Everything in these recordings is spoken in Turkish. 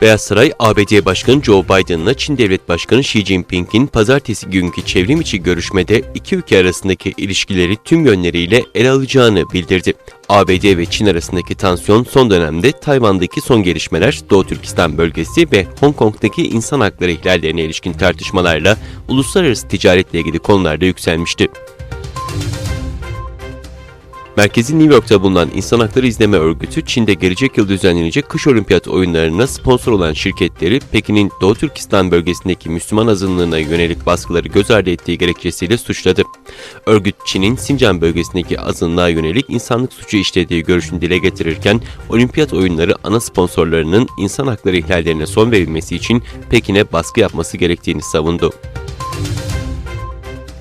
Beyaz Saray, ABD Başkanı Joe Biden'la Çin Devlet Başkanı Xi Jinping'in pazartesi günkü çevrim içi görüşmede iki ülke arasındaki ilişkileri tüm yönleriyle ele alacağını bildirdi. ABD ve Çin arasındaki tansiyon son dönemde Tayvan'daki son gelişmeler, Doğu Türkistan bölgesi ve Hong Kong'daki insan hakları ihlallerine ilişkin tartışmalarla uluslararası ticaretle ilgili konularda yükselmişti. Merkezi New York'ta bulunan İnsan Hakları İzleme Örgütü, Çin'de gelecek yıl düzenlenecek kış olimpiyat oyunlarına sponsor olan şirketleri, Pekin'in Doğu Türkistan bölgesindeki Müslüman azınlığına yönelik baskıları göz ardı ettiği gerekçesiyle suçladı. Örgüt, Çin'in Sincan bölgesindeki azınlığa yönelik insanlık suçu işlediği görüşünü dile getirirken, olimpiyat oyunları ana sponsorlarının insan hakları ihlallerine son verilmesi için Pekin'e baskı yapması gerektiğini savundu.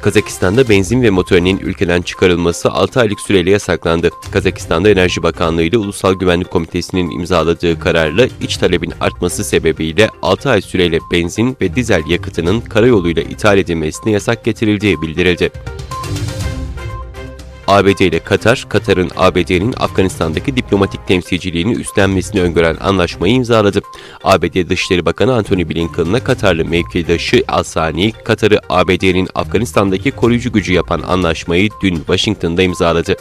Kazakistan'da benzin ve motorinin ülkeden çıkarılması 6 aylık süreyle yasaklandı. Kazakistan'da Enerji Bakanlığı ile Ulusal Güvenlik Komitesi'nin imzaladığı kararla iç talebin artması sebebiyle 6 ay süreyle benzin ve dizel yakıtının karayoluyla ithal edilmesine yasak getirildiği bildirildi. ABD ile Katar, Katar'ın ABD'nin Afganistan'daki diplomatik temsilciliğini üstlenmesini öngören anlaşmayı imzaladı. ABD Dışişleri Bakanı Antony Blinken'la Katarlı mevkidaşı Al-Sani, Katar'ı ABD'nin Afganistan'daki koruyucu gücü yapan anlaşmayı dün Washington'da imzaladı.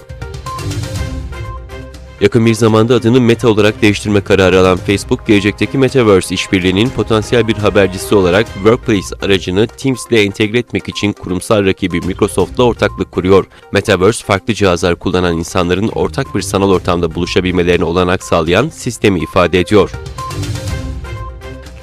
Yakın bir zamanda adını Meta olarak değiştirme kararı alan Facebook, gelecekteki Metaverse işbirliğinin potansiyel bir habercisi olarak Workplace aracını Teams ile entegre etmek için kurumsal rakibi Microsoft'la ortaklık kuruyor. Metaverse, farklı cihazlar kullanan insanların ortak bir sanal ortamda buluşabilmelerine olanak sağlayan sistemi ifade ediyor.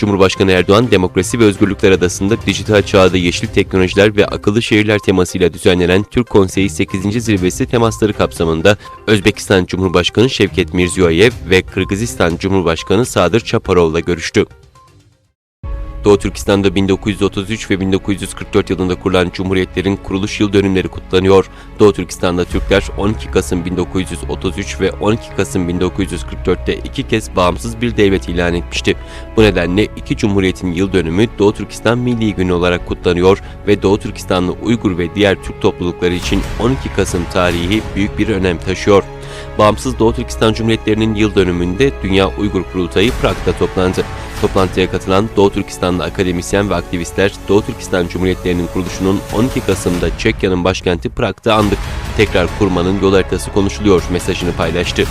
Cumhurbaşkanı Erdoğan, Demokrasi ve Özgürlükler Adası'nda dijital çağda yeşil teknolojiler ve akıllı şehirler temasıyla düzenlenen Türk Konseyi 8. Zirvesi temasları kapsamında Özbekistan Cumhurbaşkanı Şevket Mirziyoyev ve Kırgızistan Cumhurbaşkanı Sadır Çaparov'la görüştü. Doğu Türkistan'da 1933 ve 1944 yılında kurulan cumhuriyetlerin kuruluş yıl dönümleri kutlanıyor. Doğu Türkistan'da Türkler 12 Kasım 1933 ve 12 Kasım 1944'te iki kez bağımsız bir devlet ilan etmişti. Bu nedenle iki cumhuriyetin yıl dönümü Doğu Türkistan Milli Günü olarak kutlanıyor ve Doğu Türkistanlı Uygur ve diğer Türk toplulukları için 12 Kasım tarihi büyük bir önem taşıyor. Bağımsız Doğu Türkistan Cumhuriyetlerinin yıl dönümünde Dünya Uygur Kurultayı Prag'da toplandı. Toplantıya katılan Doğu Türkistanlı akademisyen ve aktivistler Doğu Türkistan Cumhuriyetlerinin kuruluşunun 12 Kasım'da Çekya'nın başkenti Prag'da andık. Tekrar kurmanın yol haritası konuşuluyor mesajını paylaştı.